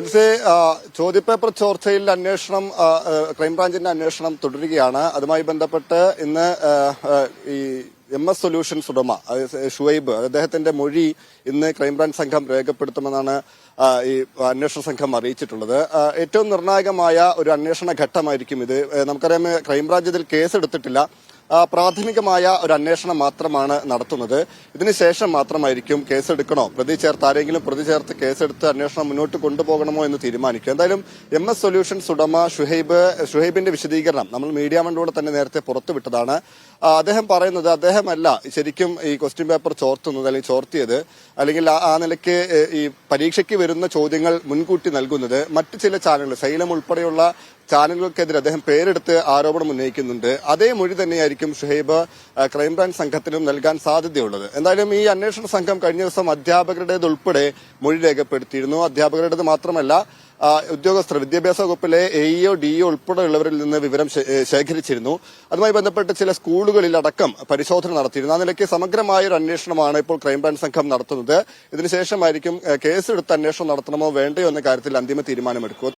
ഇതിലെ ചോദ്യപേപ്പർ ചോർച്ചയിൽ അന്വേഷണം ക്രൈംബ്രാഞ്ചിന്റെ അന്വേഷണം തുടരുകയാണ്. അതുമായി ബന്ധപ്പെട്ട് ഇന്ന് ഈ എം എസ് സൊല്യൂഷൻസ് ഉടമ ഷുവൈബ് അദ്ദേഹത്തിന്റെ മൊഴി ഇന്ന് ക്രൈംബ്രാഞ്ച് സംഘം രേഖപ്പെടുത്തുമെന്നാണ് ഈ അന്വേഷണ സംഘം അറിയിച്ചിട്ടുള്ളത്. ഏറ്റവും നിർണായകമായ ഒരു അന്വേഷണ ഘട്ടമായിരിക്കും ഇത്. നമുക്കറിയാം ക്രൈംബ്രാഞ്ച് ഇതിൽ കേസെടുത്തിട്ടില്ല. പ്രാഥമികമായ ഒരു അന്വേഷണം മാത്രമാണ് നടത്തുന്നത്. ഇതിനുശേഷം മാത്രമായിരിക്കും കേസെടുക്കണോ? പ്രതി ചേർത്ത് ആരെങ്കിലും പ്രതി ചേർത്ത് കേസെടുത്ത് അന്വേഷണം മുന്നോട്ട് കൊണ്ടുപോകണമോ എന്ന് തീരുമാനിക്കും. എന്തായാലും എം എസ് സൊല്യൂഷൻസ് ഉടമ ഷുഹൈബ് ഷുഹൈബിന്റെ വിശദീകരണം നമ്മൾ മീഡിയ മണ്ടിലൂടെ തന്നെ നേരത്തെ പുറത്തുവിട്ടതാണ്. അദ്ദേഹം പറയുന്നത് അദ്ദേഹമല്ല ശരിക്കും ഈ ക്വസ്റ്റ്യൻ പേപ്പർ ചോർത്തുന്നത് അല്ലെങ്കിൽ ചോർത്തിയത് അല്ലെങ്കിൽ ആ- നിലയ്ക്ക് ഈ പരീക്ഷയ്ക്ക് വരുന്ന ചോദ്യങ്ങൾ മുൻകൂട്ടി നൽകുന്നത് മറ്റു ചില ചാനലുകൾ സൈലം ഉൾപ്പെടെയുള്ള ചാനലുകൾക്കെതിരെ അദ്ദേഹം പേരെടുത്ത് ആരോപണം ഉന്നയിക്കുന്നുണ്ട്. അതേ മൊഴി തന്നെയായിരിക്കും ഷുഹൈബ് ക്രൈംബ്രാഞ്ച് സംഘത്തിനും നൽകാൻ സാധ്യതയുള്ളത്. എന്തായാലും ഈ അന്വേഷണ സംഘം കഴിഞ്ഞ ദിവസം അധ്യാപകരുടേതുൾപ്പെടെ മൊഴി രേഖപ്പെടുത്തിയിരുന്നു. അധ്യാപകരുടേത് മാത്രമല്ല ഉദ്യോഗസ്ഥർ വിദ്യാഭ്യാസ വകുപ്പിലെ എഇഒ ഡിഇഒ ഉൾപ്പെടെയുള്ളവരിൽ നിന്ന് വിവരം ശേഖരിച്ചിരുന്നു. അതുമായി ബന്ധപ്പെട്ട് ചില സ്കൂളുകളിൽ അടക്കം പരിശോധന നടത്തിയിരുന്നു. ആ നിലയ്ക്ക് സമഗ്രമായ ഒരു അന്വേഷണമാണ് ഇപ്പോൾ ക്രൈംബ്രാഞ്ച് സംഘം നടത്തുന്നത്. ഇതിനുശേഷമായിരിക്കും കേസെടുത്ത് അന്വേഷണം നടത്തണമോ വേണ്ടയോ എന്ന കാര്യത്തിൽ അന്തിമ തീരുമാനമെടുക്കുക.